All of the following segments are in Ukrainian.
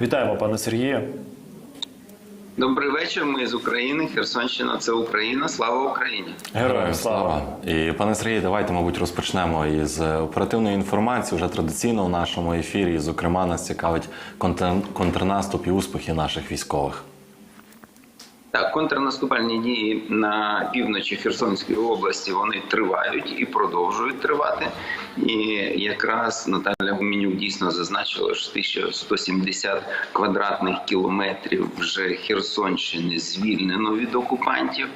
Вітаємо, пане Сергію. Добрий вечір. Ми з України. Херсонщина це Україна. Слава Україні! Героям слава! І пане Сергій, давайте, мабуть, розпочнемо із оперативної інформації вже традиційно в нашому ефірі. Зокрема, нас цікавить контрнаступ і успіхи наших військових. Так, контрнаступальні дії на півночі Херсонської області вони тривають і продовжують тривати. І якраз Наталя Гуменюк дійсно зазначила, що 1170 квадратних кілометрів вже Херсонщини звільнено від окупантів.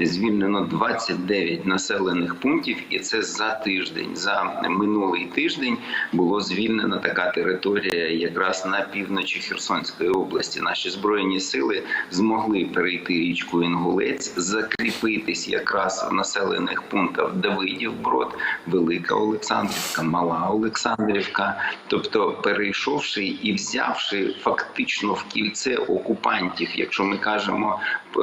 Звільнено 29 населених пунктів, і це за тиждень. За минулий тиждень було звільнена така територія, якраз на півночі Херсонської області. Наші збройні сили змогли перейти річку Інгулець, закріпитись якраз в населених пунктах Давидів Брод, Велика Олександрівка, Мала Олександрівка. Тобто, перейшовши і взявши фактично в кільце окупантів, якщо ми кажемо е,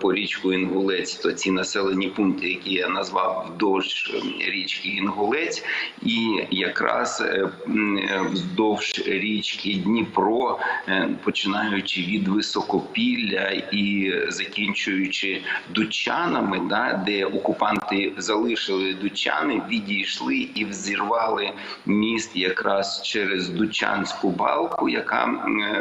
по річку Інгулець, то ці населені пункти, які я назвав вдовж річки Інгулець, і якраз е, е, вздовж річки Дніпро, е, починаючи від Високопілля і закінчуючи Дучанами, да, де окупанти залишили Дучани, відійшли і взірвали міст якраз через Дучанську балку, яка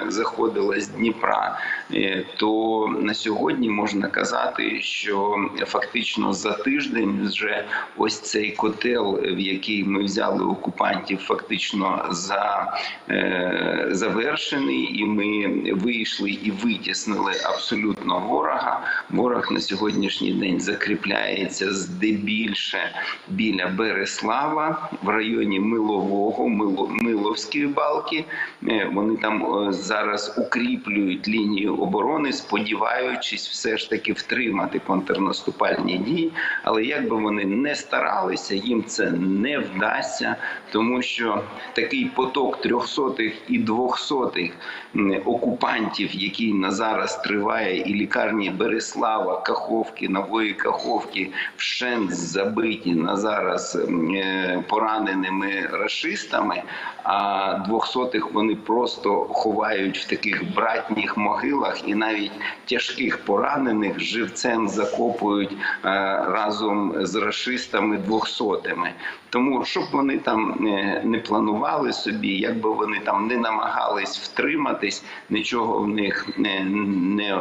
заходила з Дніпра. Е, То на сьогодні можна казати, що фактично за тиждень вже ось цей котел, в який ми взяли окупантів, фактично за е, завершений, і ми вийшли і витіснили абсолютно ворога. Ворог на сьогоднішній день закріпляється здебільше біля Береслава в районі Милового, Мило, Миловської балки. Е, Вони там е, зараз укріплюють лінію оборони, сподіваючись, все ж таки втримати контрнаступальні дії. Але як би вони не старалися, їм це не вдасться, тому що такий поток трьохсотих і двохсотих окупантів, який на зараз триває, і лікарні Береслава, Каховки, Нової Каховки вщент забиті на зараз е, пораненими рашистами, а двохсотих вони просто ховають в таких братніх могилах, і навіть тяжких поранених живцем закопують е, разом з рашистами двохсотими. Тому щоб вони там е, не планували собі, якби вони там не намагались втриматись, нічого в них не, не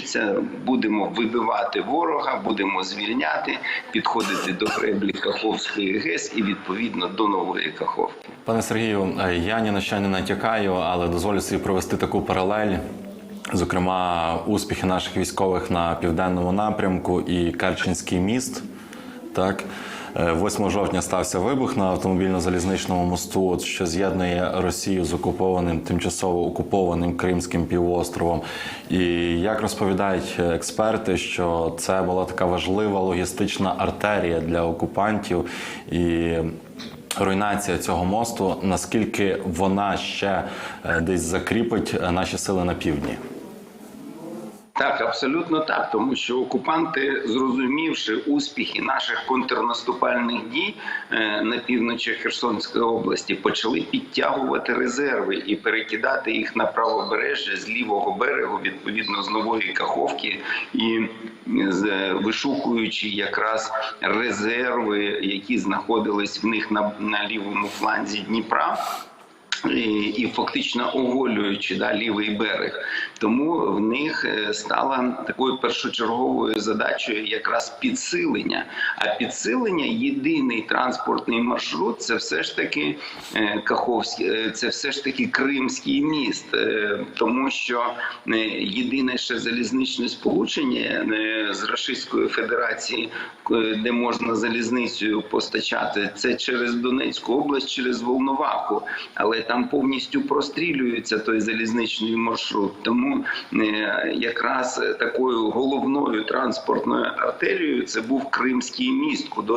получиться. Будемо вибивати ворога, будемо звільняти, підходити до греблі Каховської ГЕС і відповідно до нової Каховки. Пане Сергію, е, я ні на що не натякаю, але дозволю собі провести таку паралель. Зокрема, успіхи наших військових на південному напрямку і Керченський міст. Так, 8 жовтня стався вибух на автомобільно-залізничному мосту, що з'єднує Росію з окупованим тимчасово окупованим Кримським півостровом. І як розповідають експерти, що це була така важлива логістична артерія для окупантів і. Руйнація цього мосту, наскільки вона ще е, десь закріпить е, наші сили на півдні? Так, абсолютно так, тому що окупанти, зрозумівши успіхи наших контрнаступальних дій е, на півночі Херсонської області, почали підтягувати резерви і перекидати їх на правобережжя з лівого берегу, відповідно з нової каховки, і з- вишукуючи якраз резерви, які знаходились в них на, на лівому фланзі Дніпра і, фактично оголюючи да, лівий берег. Тому в них е, стала такою першочерговою задачею якраз підсилення. А підсилення єдиний транспортний маршрут це все ж таки е, Каховський, е, це все ж таки Кримський міст, тому що єдине ще залізничне сполучення з Російської Федерації, де можна залізницею постачати, це через Донецьку область, через Волноваху, але там повністю прострілюється той залізничний маршрут. Тому е, якраз такою головною транспортною артерією це був Кримський міст, куди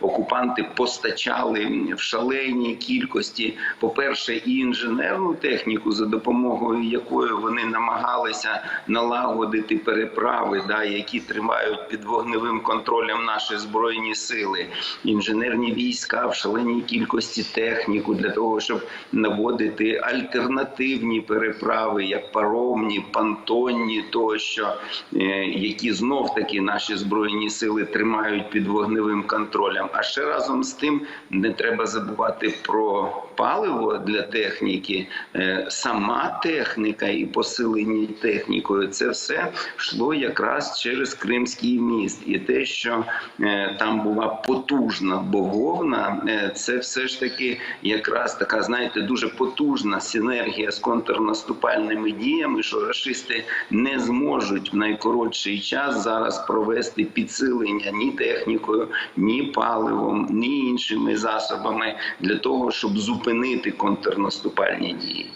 окупанти постачали в шаленій кількості, по-перше, і інженерну техніку, за допомогою якої вони намагалися налагодити переправи, да, які тримають під вогневим контролем наші збройні сили, інженерні війська в шаленій кількості техніку для того, щоб на наводити альтернативні переправи, як паромні, пантонні, тощо, е, які знов таки наші збройні сили тримають під вогневим контролем. А ще разом з тим не треба забувати про паливо для техніки. Е, Сама техніка і посилення технікою це все йшло якраз через Кримський міст, і те, що е, там була потужна бововна, це все ж таки якраз така, знаєте, дуже потужна синергія з контрнаступальними діями, що расисти не зможуть в найкоротший час зараз провести підсилення ні технікою, ні паливом, ні іншими засобами для того, щоб зупинити контрнаступальні дії.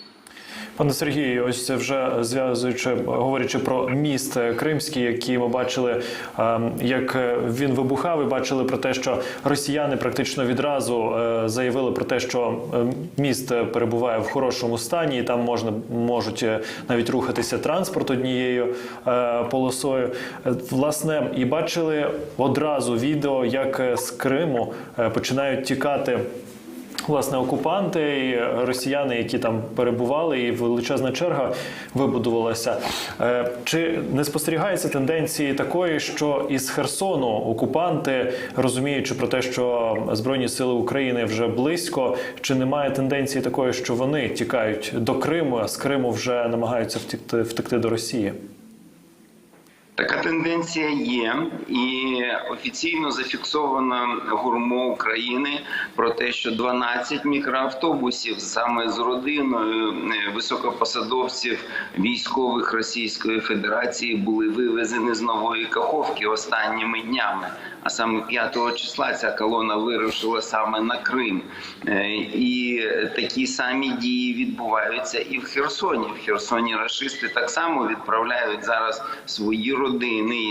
Пане Сергію, ось вже зв'язуючи, говорячи про міст Кримський, який ми бачили, ем, як він вибухав, і бачили про те, що росіяни практично відразу е, заявили про те, що е, міст перебуває в хорошому стані, і там можна можуть е, навіть рухатися транспорт однією е, полосою. Власне, і бачили одразу відео, як з Криму починають тікати. Власне, окупанти і росіяни, які там перебували, і величезна черга вибудувалася. Е, Чи не спостерігається тенденції такої, що із Херсону окупанти, розуміючи про те, що Збройні сили України вже близько, чи немає тенденції такої, що вони тікають до Криму, а з Криму вже намагаються втекти, втекти до Росії? Така тенденція є, і офіційно зафіксовано гурмо України про те, що 12 мікроавтобусів саме з родиною е, високопосадовців військових Російської Федерації були вивезені з нової Каховки останніми днями. А саме 5 числа ця колона вирушила саме на Крим, Е, і такі самі дії відбуваються і в Херсоні. В Херсоні рашисти так само відправляють зараз свої родини,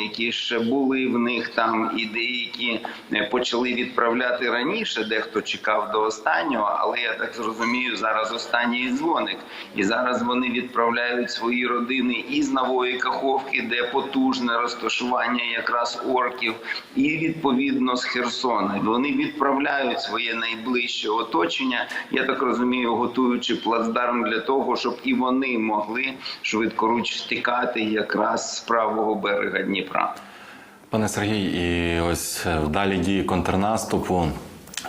які ще були в них там, і деякі е, почали відправляти раніше. Дехто чекав до останнього, але я так зрозумію, зараз останній дзвоник. І зараз вони відправляють свої родини із нової Каховки, де потужне розташування якраз орків, і відповідно з Херсона. Вони відправляють своє найближче оточення. Я так розумію, готуючи плацдарм для того, щоб і вони могли швидкоруч втікати якраз з правого берега Дніпра. Пане Сергій, і ось далі дії контрнаступу.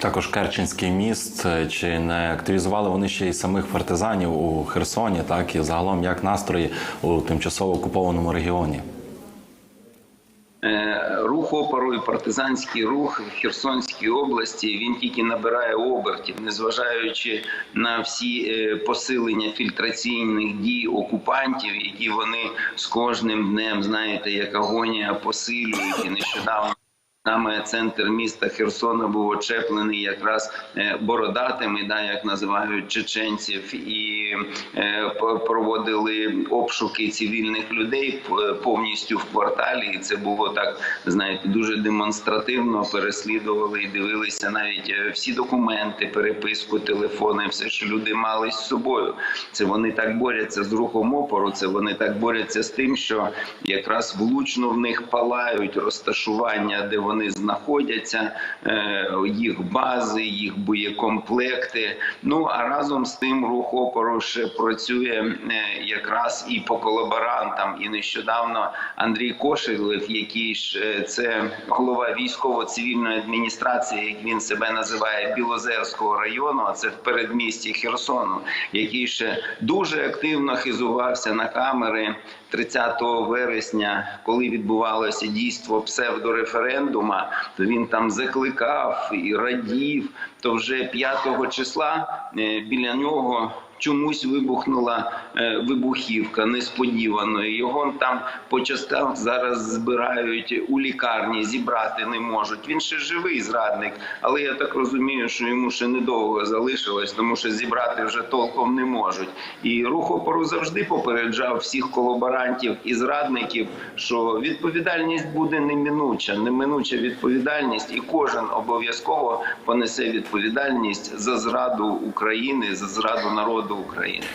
Також Керченський міст. Е, Чи не активізували вони ще й самих партизанів у Херсоні, так і загалом як настрої у тимчасово окупованому регіоні? Е, Рух опору і партизанський рух в Херсонській області він тільки набирає обертів, незважаючи на всі е, посилення фільтраційних дій окупантів, які вони з кожним днем, знаєте, як агонія посилюють і нещодавно. Саме центр міста Херсона був очеплений якраз е, бородатими, да, як називають чеченців, і проводили обшуки цивільних людей повністю в кварталі. І це було так, знаєте, дуже демонстративно. Переслідували і дивилися навіть е, всі документи, переписку, телефони, все, що люди мали з собою. Це вони так борються з рухом опору. Це вони так борються з тим, що якраз влучно в них палають розташування, де вони знаходяться, е, їх бази, їх боєкомплекти. Ну а разом з тим рух опору ще працює е, якраз і по колаборантам. І нещодавно Андрій Кошелев, який ж е, це голова військово-цивільної адміністрації, як він себе називає Білозерського району, а це в передмісті Херсону, який ще дуже активно хизувався на камери 30 вересня, коли відбувалося дійство псевдореферендума, то він там закликав і радів. То вже 5 числа е, біля нього. Чомусь вибухнула е, вибухівка несподівано. Його там по частях зараз збирають у лікарні, зібрати не можуть. Він ще живий зрадник, але я так розумію, що йому ще недовго залишилось, тому що зібрати вже толком не можуть. І рух опору завжди попереджав всіх колаборантів і зрадників, що відповідальність буде неминуча, неминуча відповідальність, і кожен обов'язково понесе відповідальність за зраду України, за зраду народу України.